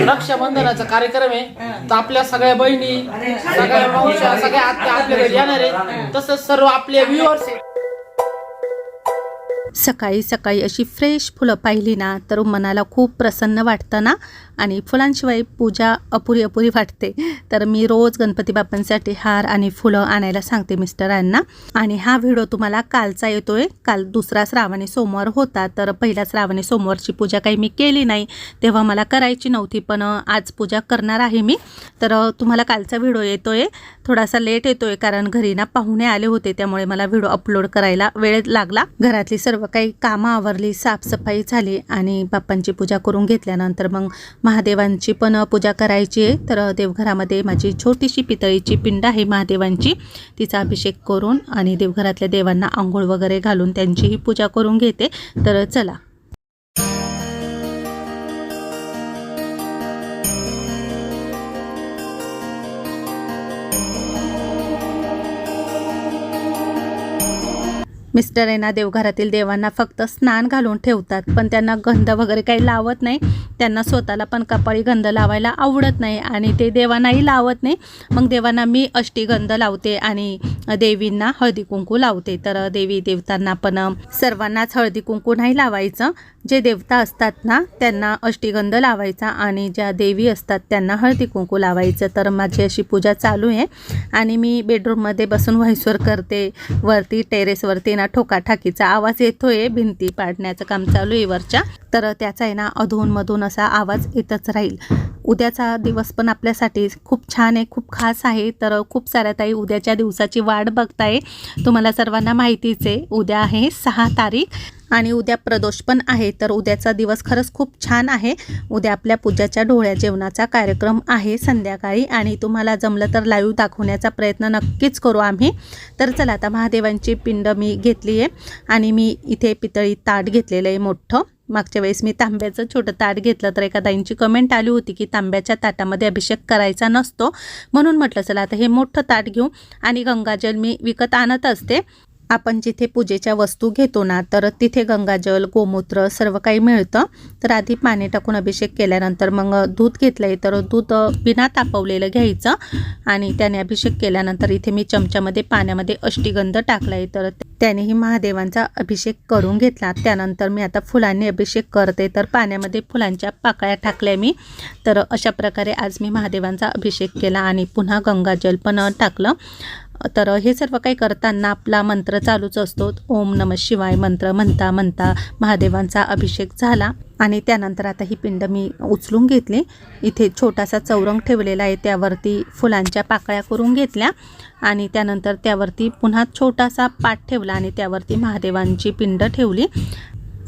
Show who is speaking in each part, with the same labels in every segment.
Speaker 1: रक्षाबंधनाचा कार्यक्रम आहे. तर आपल्या सगळ्या बहिणी सगळ्या सगळ्या आत्या आपल्या घरी येणार आहे. तसंच सर्व आपले व्ह्युअर्स आहे
Speaker 2: सकाळी सकाळी अशी फ्रेश फुलं पाहिली ना तर मनाला खूप प्रसन्न वाटतं ना? आणि फुलांशिवाय पूजा अपुरी अपुरी वाटते. तर मी रोज गणपती बाप्पांसाठी हार आणि फुलं आणायला सांगते मिस्टरांना आणि हा व्हिडिओ तुम्हाला कालचा येतोय. काल दुसरा श्रावणी सोमवार होता तर पहिला श्रावणी सोमवारची पूजा काही मी केली नाही. तेव्हा मला करायची नव्हती पण आज पूजा करणार आहे मी. तर तुम्हाला कालचा व्हिडिओ येतोय. थोडासा लेट येतोय कारण घरी ना पाहुणे आले होते त्यामुळे मला व्हिडिओ अपलोड करायला वेळ लागला. घरातली सर्व काही कामं आवरली साफसफाई झाली आणि बाप्पांची पूजा करून घेतल्यानंतर मग महादेवांची पण पूजा करायची आहे. तर देवघरामध्ये माझी छोटीशी पितळीची पिंड आहे महादेवांची. तिचा अभिषेक करून आणि देवघरातल्या देवांना आंघोळ वगैरे घालून त्यांचीही पूजा करून घेते. तर चला. मिस्टर आहे ना देवघरातील देवांना फक्त स्नान घालून ठेवतात. पण त्यांना गंध वगैरे काही लावत नाही. त्यांना स्वतःला पण कपाळी गंध लावायला आवडत नाही आणि ते देवांनाही लावत नाही. मग देवांना मी अष्टीगंध लावते आणि देवींना हळदी कुंकू लावते. तर देवी देवतांना पण सर्वांनाच हळदी कुंकू नाही लावायचं. जे देवता असतात ना त्यांना अष्टीगंध लावायचा आणि ज्या देवी असतात त्यांना हळदी कुंकू लावायचं. तर माझी अशी पूजा चालू आहे. आणि मी बेडरूममध्ये बसून व्हायसवर करते. वरती टेरेसवरती ना ठोकाठाकीचा आवाज येतोय. भिंती पाडण्याचं काम चालू आहे वरच्या. तर त्याचा आहे ना अधूनमधून असा आवाज येतच राहील. उद्याचा दिवस पण आपल्यासाठी खूप छान आहे खूप खास आहे. तर खूप साऱ्या ताई उद्याच्या दिवसाची वाट बघताय. तुम्हाला सर्वांना माहितीच आहे उद्या आहे सहा तारीख आणि उद्या प्रदोष पण आहे. तर उद्याचा दिवस खरंच खूप छान आहे. उद्या आपल्या पूजाच्या डोळ्या जेवणाचा कार्यक्रम आहे संध्याकाळी आणि तुम्हाला जमलं तर लाईव्ह दाखवण्याचा प्रयत्न नक्कीच करू आम्ही. तर चला आता महादेवांची पिंड मी घेतली आहे आणि मी इथे पितळी ताट घेतलेलं आहे मोठं. मागच्या वेळेस मी तांब्याचं छोटं ताट घेतलं तर एका ताईंची कमेंट आली होती की तांब्याच्या ताटामध्ये अभिषेक करायचा नसतो. म्हणून म्हटलं चला आता हे मोठं ताट घेऊ आणि गंगाजल मी विकत आणत असते. आपण जिथे पूजेच्या वस्तू घेतो ना तर तिथे गंगाजल गोमूत्र सर्व काही मिळतं. तर आधी पाणी टाकून अभिषेक केल्यानंतर मग दूध घेतलं आहे तर दूध बिना तापवलेलं घ्यायचं. आणि त्याने अभिषेक केल्यानंतर इथे मी चमच्यामध्ये पाण्यामध्ये अष्टीगंध टाकला आहे तर त्यानेही महादेवांचा अभिषेक करून घेतला. त्यानंतर मी आता फुलांनी अभिषेक करते. तर पाण्यामध्ये फुलांच्या पाकळ्या टाकल्या मी. तर अशा प्रकारे आज मी महादेवांचा अभिषेक केला आणि पुन्हा गंगाजल पण टाकलं. तर हे सर्व काही करताना आपला मंत्र चालूच असतो. ओम नम शिवाय मंत्र म्हणता म्हणता महादेवांचा अभिषेक झाला. आणि त्यानंतर आता ही पिंड मी उचलून घेतली. इथे छोटासा चौरंग ठेवलेला आहे. त्यावरती फुलांच्या पाकळ्या करून घेतल्या. आणि त्यानंतर त्यावरती पुन्हा छोटासा पाट ठेवला आणि त्यावरती महादेवांची पिंड ठेवली.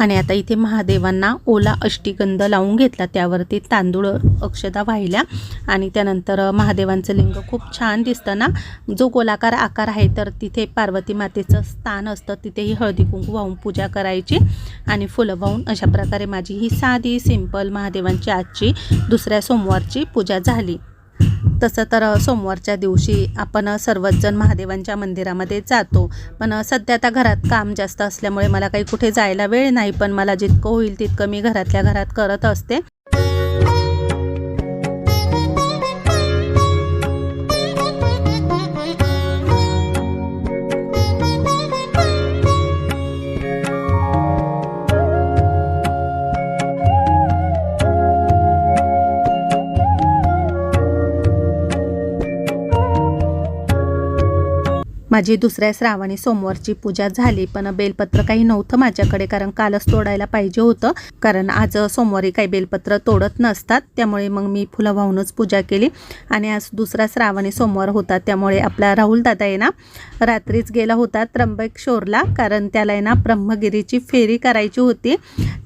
Speaker 2: आणि आता इथे महादेवांना ओला अष्टीगंध लावून घेतला. त्यावरती तांदूळ अक्षदा वाहिल्या. आणि त्यानंतर महादेवांचं लिंग खूप छान दिसतं ना जो गोलाकार आकार आहे तर तिथे पार्वती मातेचं स्थान असतं. तिथेही हळदी कुंकू वाहून पूजा करायची आणि फुलं वाहून अशा प्रकारे माझी ही साधी सिंपल महादेवांची आजची दुसऱ्या सोमवारची पूजा झाली. तसं तर सोमवारच्या दिवशी आपण सर्वचजण महादेवांच्या मंदिरामध्ये जातो. पण सध्या आता घरात काम जास्त असल्यामुळे मला काही कुठे जायला वेळ नाही पण मला जितकं होईल तितकं मी घरातल्या घरात करत असते. माझी दुसऱ्या श्रावणी सोमवारची पूजा झाली पण बेलपत्र काही नव्हतं माझ्याकडे कारण कालच तोडायला पाहिजे होतं. कारण आज सोमवारी काही बेलपत्र तोडत नसतात त्यामुळे मग मी फुलं वाहूनच पूजा केली. आणि आज दुसरा श्रावणी सोमवार होता त्यामुळे आपला राहुल दादा आहे ना रात्रीच गेला होता त्र्यंबकेश्वरला कारण त्याला आहे ना ब्रह्मगिरीची फेरी करायची होती.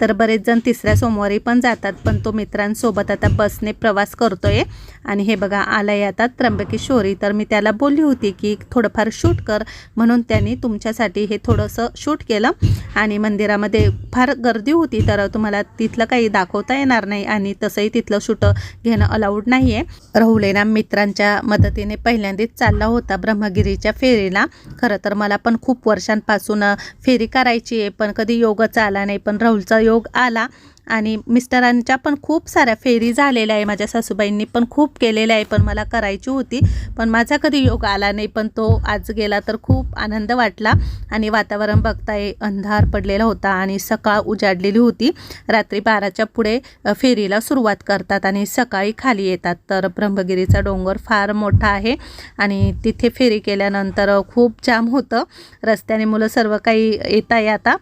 Speaker 2: तर बरेच जण तिसऱ्या सोमवारी पण जातात पण तो मित्रांसोबत आता बसने प्रवास करतोय. आणि हे बघा आलाय आता त्र्यंबकेश्वरी. तर मी त्याला बोलली होती की थोडंफार शूट कर म्हणून त्यांनी तुमच्यासाठी हे थोडंसं शूट केलं. आणि मंदिरामध्ये फार गर्दी होती तर तुम्हाला तिथलं काही दाखवता येणार नाही आणि तसंही तिथलं शूट घेणं अलाउड नाही आहे राहुलेना मित्रांच्या मदतीने पहिल्यांदाच चालला होता ब्रह्मगिरीच्या फेरीला. खरं तर मला पण खूप वर्षांपासून फेरी करायची आहे पण कधी योगच आला नाही पण राहुलचा योग आला. आणि मिस्टरांच्या पण खूप साऱ्या फेरी झालेल्या आहे. माझ्या सासूबाईंनी पण खूप केलेल्या आहे पण मला करायची होती. पण माझा कधी योग आला नाही पण तो आज गेला तर खूप आनंद वाटला. आणि वातावरण बघताय अंधार पडलेला होता आणि सकाळ उजाडलेली होती. रात्री बाराच्या पुढे फेरीला सुरुवात करतात आणि सकाळी खाली येतात. तर ब्रह्मगिरीचा डोंगर फार मोठा आहे आणि तिथे फेरी केल्यानंतर खूप जाम होतं. रस्त्याने मुलं सर्व काही येत आहे आता.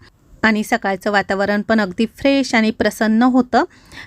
Speaker 2: आणि सकाळचं वातावरण पण अगदी फ्रेश आणि प्रसन्न होतं.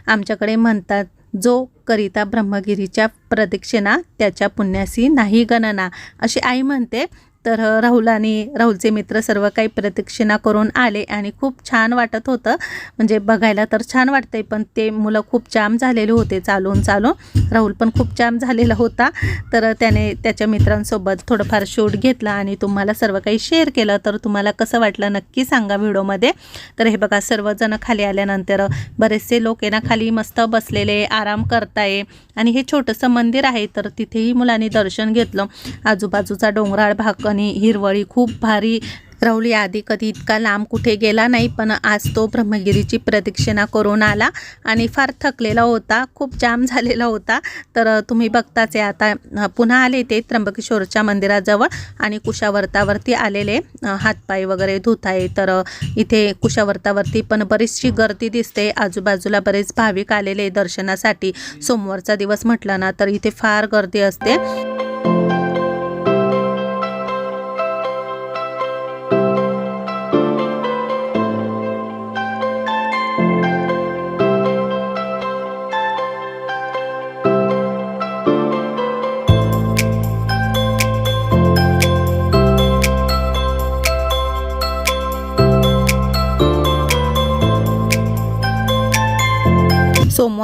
Speaker 2: आमच्याकडे म्हणतात जो करिता ब्रह्मगिरीच्या प्रदक्षिणा त्याच्या पुण्यासी नाही गणना. अशी आई म्हणते तर राहुल आणि राहुलचे मित्र सर्व काही प्रदक्षिणा करून आले आणि खूप छान वाटत होतं. म्हणजे बघायला तर छान वाटतंय पण ते मुलं खूप जाम झालेले होते चालून चालून. राहुल पण खूप जाम झालेला होता. तर त्याने त्याच्या मित्रांसोबत थोडंफार शूट घेतला आणि तुम्हाला सर्व काही शेअर केलं. तर तुम्हाला कसं वाटलं नक्की सांगा व्हिडिओमध्ये. तर हे बघा सर्वजण खाली आल्यानंतर बरेचसे लोक ना खाली मस्त बसलेले आराम करताय आणि हे छोटंसं मंदिर आहे. तर तिथेही मुलांनी दर्शन घेतलं. आजूबाजूचा डोंगराळ भाग आणि हिरवळी खूप भारी राहुली आधी कधी इतका लांब कुठे गेला नाही पण आज तो ब्रह्मगिरीची प्रदक्षिणा करून आला आणि फार थकलेला होता खूप जाम झालेला होता. तर तुम्ही बघताच आहे आता पुन्हा आले ते त्र्यंबकेश्वरच्या मंदिराजवळ आणि कुशावर्तावरती आलेले हातपाय वगैरे धुत आहे तर इथे कुशावर्तावरती पण बरीचशी गर्दी दिसते. आजूबाजूला बरेच भाविक आलेले दर्शनासाठी. सोमवारचा दिवस म्हटलं ना तर इथे फार गर्दी असते.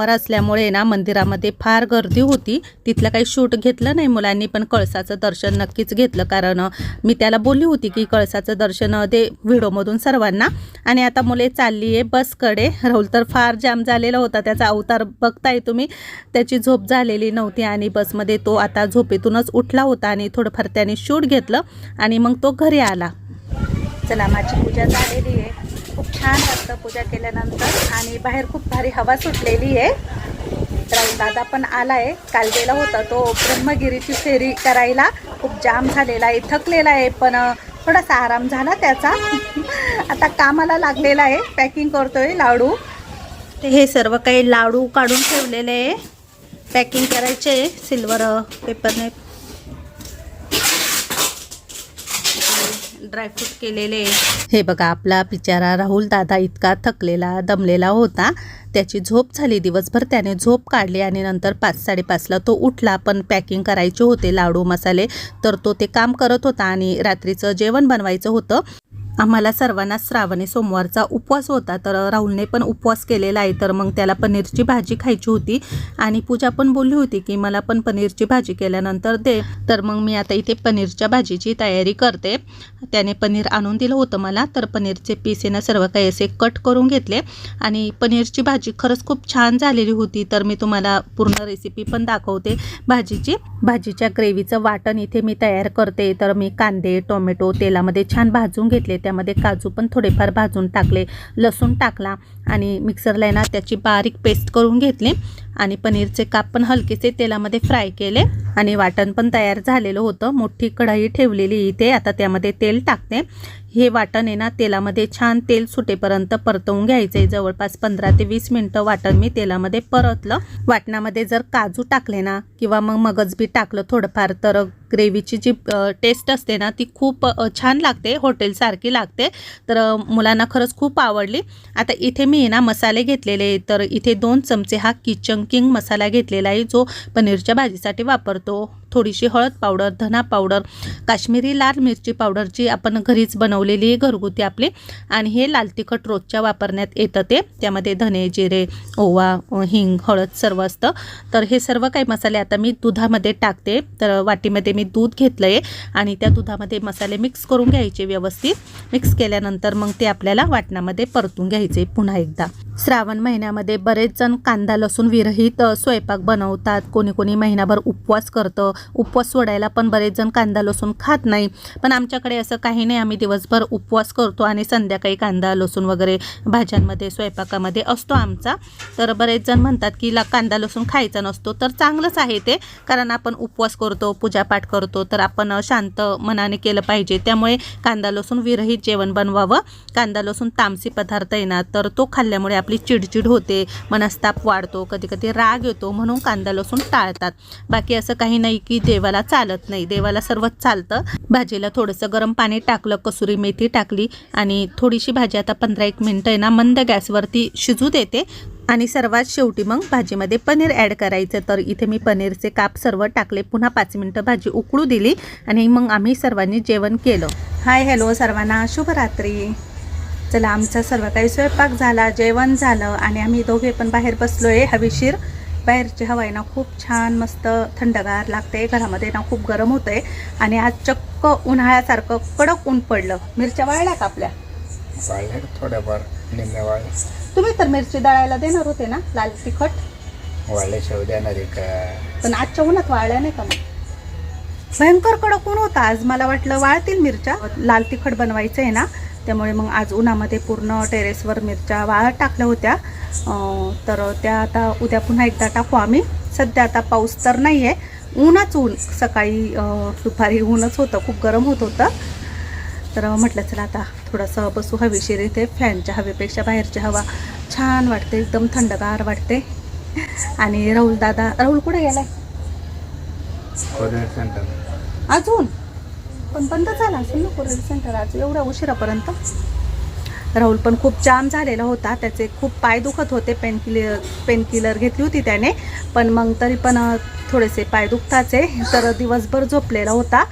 Speaker 2: सोमवार असल्यामुळे ना मंदिरामध्ये फार गर्दी होती. तिथलं काही शूट घेतलं नाही मुलांनी पण कळसाचं दर्शन नक्कीच घेतलं. कारण मी त्याला बोलली होती की कळसाचं दर्शन दे व्हिडिओमधून सर्वांना. आणि आता मुले चालली आहे बसकडे. राहुल तर फार जाम झालेला होता. त्याचा अवतार बघताय तुम्ही? त्याची झोप झालेली नव्हती आणि बसमध्ये तो आता झोपेतूनच उठला होता आणि थोडंफार त्याने शूट घेतलं आणि मग तो घरी आला. चला माझी पूजा झालेली आहे. खूप छान वाटतं पूजा केल्यानंतर. आणि बाहेर खूप भारी हवा सुटलेली आहे. राहुल दादा पण आलाय. काल गेला होता तो ब्रह्मगिरीची फेरी करायला. खूप जाम झालेला आहे थकलेला आहे पण थोडासा आराम झाला त्याचा. आता कामाला लागलेला आहे. पॅकिंग करतोय लाडू. ते हे सर्व काही लाडू काढून ठेवलेले आहे. पॅकिंग करायचे सिल्वर पेपरने ड्रायफ्रूट केलेले. हे बघा आपला बिचारा राहुल दादा इतका थकलेला दमलेला होता. त्याची झोप झाली. दिवसभर त्याने झोप काढली आणि नंतर पाच साडेपाचला तो उठला. पण पॅकिंग करायचे होते लाडू मसाले. तर तो ते काम करत होता आणि रात्रीचं जेवण बनवायचं होतं. आम्हाला सर्वांना श्रावणी सोमवारचा उपवास होता तर राहुलने पण उपवास केलेला आहे तर मग त्याला पनीरची भाजी खायची होती. आणि पूजा पण बोलली होती की मला पण पनीरची भाजी केल्यानंतर दे. तर मग मी आता इथे पनीरच्या भाजीची तयारी करते. त्याने पनीर आणून दिलं होतं मला तर पनीरचे पीस येणं सर्व काही असे कट करून घेतले. आणि पनीरची भाजी खरंच खूप छान झालेली होती तर मी तुम्हाला पूर्ण रेसिपी पण दाखवते भाजीची. भाजीच्या ग्रेव्हीचं वाटण इथे मी तयार करते तर मी कांदे टोमॅटो तेलामध्ये छान भाजून घेतले. त्यामध्ये काजू पण थोडेफार भाजून टाकले लसूण टाकला आणि मिक्सरला आहे ना त्याची बारीक पेस्ट करून घेतली आणि पनीरचे काप पण हलकेसे तेलामध्ये फ्राय केले आणि वाटण पण तयार झालेलं होतं. मोठी कढाई ठेवलेली इथे. आता त्यामध्ये तेल टाकते. हे वाटण आहे ना तेलामध्ये छान तेल सुटेपर्यंत परतवून घ्यायचं आहे जवळपास पंधरा ते वीस मिनटं वाटण मी तेलामध्ये परतलं. वाटणामध्ये जर काजू टाकले ना किंवा मग मगज बी टाकलं थोडंफार तर ग्रेव्हीची जी टेस्ट असते ना ती खूप छान लागते हॉटेलसारखी लागते. तर मुलांना खरंच खूप आवडली. आता इथे मी आहे ना मसाले घेतलेले तर इथे दोन चमचे हा किचन किंग मसाला घेतलेला आहे जो पनीरच्या भाजीसाठी वापरतो. थोडीशी हळद पावडर धना पावडर काश्मीरी लाल मिरची पावडरची आपण घरीच बनवलेली आहे घरगुती आपली. आणि हे लाल तिखट रोजच्या वापरण्यात येतं ते. त्यामध्ये धने जिरे ओवा हिंग हळद सर्व असतं. तर हे सर्व काही मसाले आता मी दुधामध्ये टाकते. तर वाटीमध्ये मी दूध घेतलं आहे आणि त्या दुधामध्ये मसाले मिक्स करून घ्यायचे व्यवस्थित. मिक्स केल्यानंतर मग ते आपल्याला वाटणामध्ये परतून घ्यायचे पुन्हा एकदा. श्रावण महिन्यामध्ये बरेच जण कांदा लसूण विरहित स्वयंपाक बनवतात. कोणी कोणी महिनाभर उपवास करतं. उपवास सोडायला पण बरेच जण कांदा लसूण खात नाही. पण आमच्याकडे असं काही नाही. आम्ही दिवसभर उपवास करतो आणि संध्याकाळी कांदा लसूण वगैरे भाज्यांमध्ये स्वयंपाकामध्ये असतो आमचा. तर बरेच जण म्हणतात की ला कांदा लसूण खायचा नसतो तर चांगलंच आहे ते. कारण आपण उपवास करतो पूजापाठ करतो तर आपण शांत मनाने केलं पाहिजे. त्यामुळे कांदा लसूण विरहित जेवण बनवावं. कांदा लसूण तामसी पदार्थ आहे ना तर तो खाल्ल्यामुळे आपली चिडचिड होते मनस्ताप वाढतो कधी कधी राग येतो म्हणून कांदा लसूण टाळतात. बाकी असं काही नाही की देवाला चालत नाही. देवाला सर्वच चालतं. भाजीला थोडंसं गरम पाणी टाकलं कसुरी मेथी टाकली आणि थोडीशी भाजी आता पंधरा एक मिनटं आहे ना मंद गॅसवरती शिजू देते. आणि सर्वात शेवटी मग भाजीमध्ये पनीर ॲड करायचं. तर इथे मी पनीरचे काप सर्व टाकले. पुन्हा पाच मिनटं भाजी उकळू दिली आणि मग आम्ही सर्वांनी जेवण केलं. हाय हॅलो सर्वांना. शुभरात्री चला आमचा सर्व काही स्वयंपाक झाला जेवण झालं आणि आम्ही दोघे पण बाहेर बसलो आहे हवेशीर. बाहेरची हवा आहे ना खूप छान मस्त थंडगार लागते. घरामध्ये ना खूप गरम होतं आहे आणि आज चक्क उन्हाळ्यासारखं कडक ऊन पडलं. मिरच्या वाळल्या का आपल्या
Speaker 3: थोड्याफार निम्म्या
Speaker 2: तुम्ही तर मिरची दळायला देणार होते ना लाल तिखट?
Speaker 3: वाळले शेव देणार आहे का?
Speaker 2: पण आजच्या उन्हात वाळल्या नाही का मग? भयंकर कडक ऊन होता आज. मला वाटलं वाळतील मिरच्या. लाल तिखट बनवायचं आहे ना. त्यामुळे मग आज उन्हामध्ये पूर्ण टेरेसवर मिरच्या वाळत टाकल्या होत्या. तर त्या आता उद्या पुन्हा एकदा टाकू आम्ही. सध्या आता पाऊस तर नाही आहे ऊनच ऊन. सकाळी दुपारी ऊनच होतं. खूप गरम होत होतं. तर म्हटलं चला आता थोडंसं बसू हवेशीर इथे. फॅनच्या हवेपेक्षा बाहेरची हवा छान वाटते. एकदम थंडगार वाटते. आणि राहुल दादा राहुल कुठे गेलाय? अजून? पण बंद झाला असेल ना कोरिअर सेंटर? आज एवढ्या उशिरापर्यंत? राहुल पण खूप जाम झालेला होता. त्याचे खूप पाय दुखत होते. पेनकिलर पेनकिलर घेतली होती त्याने. पण मग तरी पण थोडेसे पाय दुखताचे. तर दिवसभर झोपलेला होता.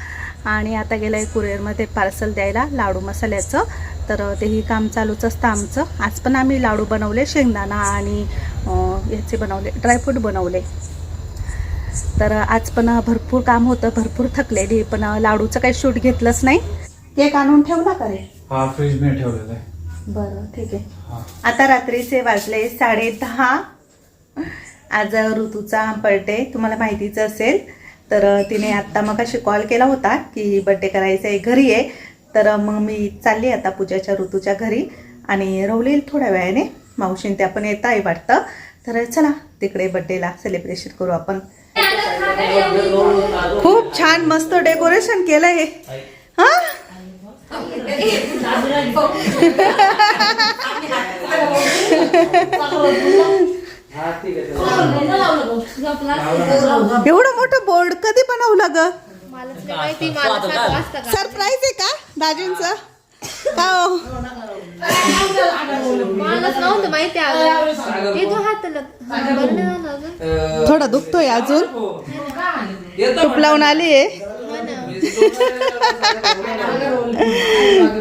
Speaker 2: आणि आता गेलं आहे कुरिअरमध्ये पार्सल द्यायला लाडू मसाल्याचं. तर तेही काम चालूच असतं आमचं. आज पण आम्ही लाडू बनवले शेंगदाणा आणि याचे बनवले ड्रायफ्रूट बनवले. तर आज पण भरपूर काम होतं भरपूर थकलेली पण लाडूचं काही शूट घेतलंच नाही. केक आणून ठेवला का रे?
Speaker 3: हा फ्रीजमध्ये ठेवलेला
Speaker 2: बरं ठीक आहे. आता रात्रीचे वाजले साडे दहा आज ऋतूचा बर्थडे तुम्हाला माहितीच असेल. तर तिने आत्ता मग अशी कॉल केला होता की बड्डे करायचा आहे घरी आहे. तर मग मी चालली आता पूजाच्या ऋतूच्या घरी. आणि रवलेल थोड्या वेळाने मावशीन त्या पण येत आहे वाटतं. तर चला तिकडे बड्डेला सेलिब्रेशन करू आपण. खूप छान मस्त डेकोरेशन केलंय. हा? एवढं मोठं बोर्ड कधी बनवलं ग? सरप्राईज आहे का दाजींचं?
Speaker 4: नव्हतं माहिती अगं हे
Speaker 2: थोडा दुखतोय अजून. टूप लावून आली आहे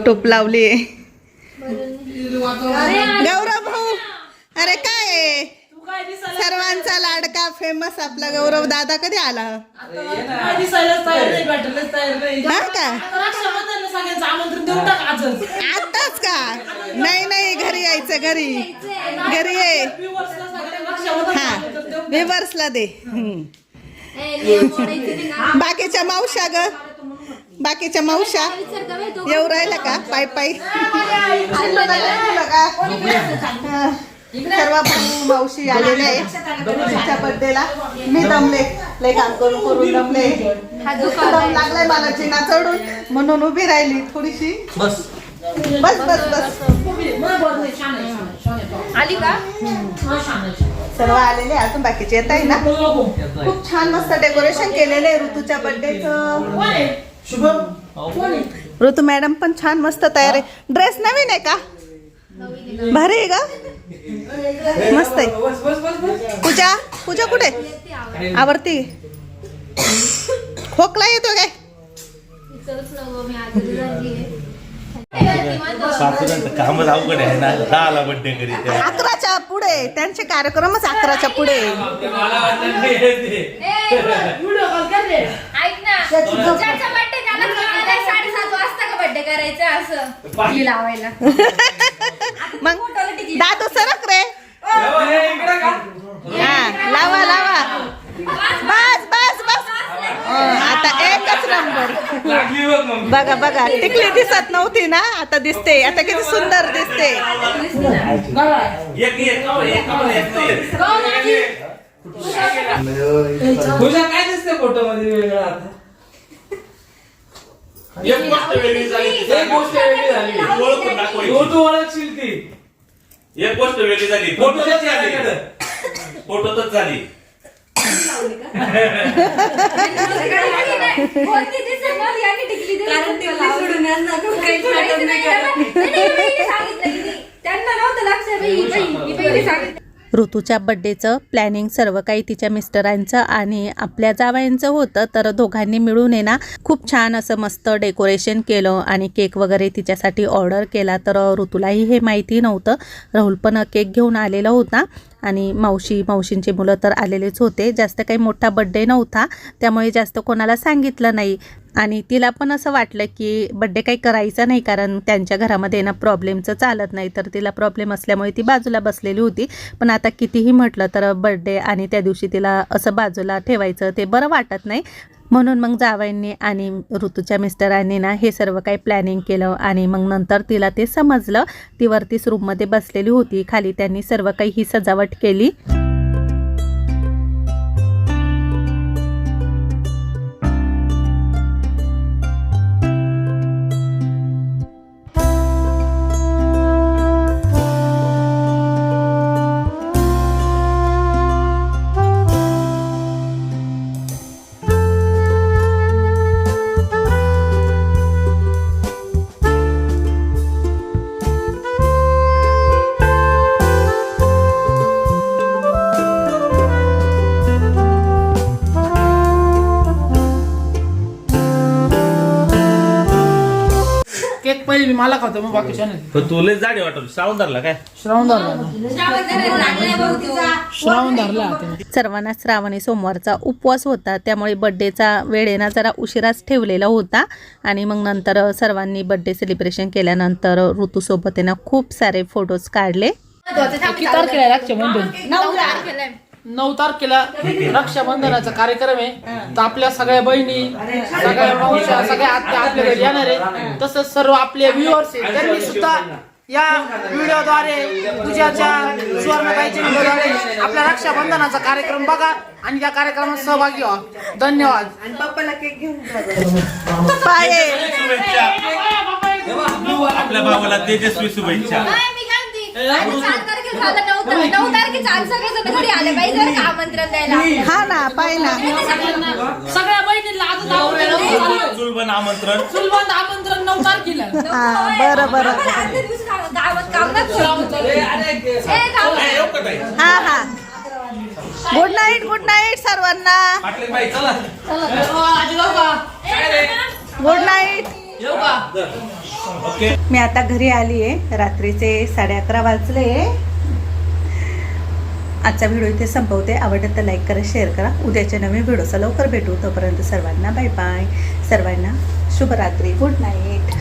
Speaker 2: टूप लावली गौरव भाऊ. अरे काय आहे? सर्वांचा लाडका फेमस आपला गौरव दादा कधी आला? हा का? आताच का? नाही नाही घरी यायचं घरी. घरी ये. हा विवर्सला दे. बाकीच्या मावशा ग? बाकीच्या मावशा? येऊ राहिला का? पाय पाय. सर्व मावशी आलेले आहे ऋतूच्या बर्थडेला मी दमले. लय काम करून करून दमले दम. लागलाय मला चिना चढून. म्हणून उभी राहिली थोडीशी. बस. बस बस बस.
Speaker 4: आली का?
Speaker 2: सर्व आलेले अजून बाकीचे येत आहे ना? खूप छान मस्त डेकोरेशन केलेलं आहे ऋतूच्या बर्थडेचं ऋतू मॅडम पण छान मस्त तयार आहे. ड्रेस नवीन आहे का? भारी आहे का? मस्त आहे. पूजा पूजा कुठे? आवडती खोकला येतो काय?
Speaker 5: कामच अवघड आहे ना दहाला बड्डे
Speaker 2: अकराच्या पुढे त्यांचे कार्यक्रमच अकराच्या पुढे
Speaker 4: करायचा असं? लावायला
Speaker 2: मग दादू सरक रे. हा लावा लावा. बस बस बस. बघा बघा टिकली दिसत नव्हती ना? आता दिसते. आता किती सुंदर दिसते.
Speaker 6: काय दिसते फोटो मध्ये वेगळं? आता
Speaker 5: एक गोष्ट वेगळी झाली
Speaker 6: एक गोष्ट वेगळी झाली.
Speaker 5: ओळखून
Speaker 6: तू
Speaker 5: दाखवायची.
Speaker 6: तू ओळखशील ती.
Speaker 5: एक गोष्ट वेगळी झाली.
Speaker 6: फोटो
Speaker 5: फोटोतच
Speaker 6: झाली.
Speaker 5: झाली फोटोतच झाली.
Speaker 4: यांनी नाही. त्यांना नव्हतं लक्षात ही ही सांगितलं.
Speaker 2: ऋतूच्या बड्डेचं प्लॅनिंग सर्व काही तिच्या मिस्टरांचं आणि आपल्या जावयांचं होतं तर दोघांनी मिळून आहे ना खूप छान असं मस्त डेकोरेशन केलं आणि केक वगैरे तिच्यासाठी ऑर्डर केला. तर ऋतूलाही हे माहिती नव्हतं. राहुल पण केक घेऊन आलेला होता. आणि मावशी मावशींची मुलं तर आलेलेच होते. जास्त काही मोठा बड्डे नव्हता. त्यामुळे जास्त कोणाला सांगितलं नाही. आणि तिला पण असं वाटलं की बड्डे काही करायचा नाही कारण त्यांच्या घरामध्ये ना प्रॉब्लेमचं चालत नाही. तर तिला प्रॉब्लेम असल्यामुळे ती बाजूला बसलेली होती. पण आता कितीही म्हटलं तर बड्डे आणि त्या दिवशी तिला असं बाजूला ठेवायचं ते बरं वाटत नाही. म्हणून मग जावयांनी आणि ऋतूच्या मिस्टरांनी ना हे सर्व काही प्लॅनिंग केलं आणि मग नंतर तिला ते समजलं. ती वरतीच रूममध्ये बसलेली होती. खाली त्यांनी सर्व काही ही सजावट केली.
Speaker 1: मी मला खातो मग बाकीच्या नाही
Speaker 5: पण तुला जाडी वाटत श्रावण धरला काय?
Speaker 1: श्रावण धरला
Speaker 4: श्रावण
Speaker 1: धरला.
Speaker 2: सर्वांना श्रावणी सोमवारचा उपवास होता त्यामुळे बड्डेचा वेळ आहे ना जरा उशिराच ठेवलेला होता. आणि मग नंतर सर्वांनी बड्डे सेलिब्रेशन केल्यानंतर ऋतूसोबत आहे ना खूप सारे फोटोज काढले.
Speaker 1: किती तारखेला आहे रक्षाबंधन
Speaker 4: नऊ तारखेला
Speaker 1: रक्षाबंधनाचा कार्यक्रम आहे. तर आपल्या सगळ्या बहिणी सगळ्या मावश्या सगळ्या आत्या आपल्या घरी येणार आहे. तसंच सर्व आपले व्ह्युअर्स त्यांनी सुद्धा या व्हिडिओद्वारे तुझ्याच्या सुवर्णताईच्या व्हिडिओद्वारे आपल्या रक्षाबंधनाचा कार्यक्रम बघा आणि त्या कार्यक्रमात सहभागी व्हा. धन्यवाद.
Speaker 2: पाये
Speaker 5: शुभेच्छा. आपल्या भावाला तेजस्वी शुभेच्छा.
Speaker 4: नाही, मी काय म्हणते, आता सात तारखेला झालं, नऊ तार- नऊ तारखेचं आज सगळेजण घरी आले पाहिजे बरं का आमंत्रण द्यायला
Speaker 2: हा ना पाय ना.
Speaker 1: सगळ्या बहिणींना आज
Speaker 5: चुलबन आमंत्रण.
Speaker 1: चुलबंद आमंत्रण नऊ तारखेला.
Speaker 2: हा बरं बरं.
Speaker 4: आजच्या दिवशी गाव- गावात काम नसतं. ए, गावात-
Speaker 5: ए, येऊ का ताई?
Speaker 2: हा हा. गुड नाईट गुड नाईट सर्वांना.
Speaker 5: पाटले बाई चला.
Speaker 2: गुड नाईट मी आता घरी आली आहे रात्रीचे साडे अकरा वाजले. आजचा व्हिडिओ इथे संपवते. आवडत तर लाईक करा शेअर करा. उद्याच्या नवीन व्हिडिओचा लवकर भेटू. तोपर्यंत सर्वांना बाय बाय सर्वांना शुभरात्री. Good night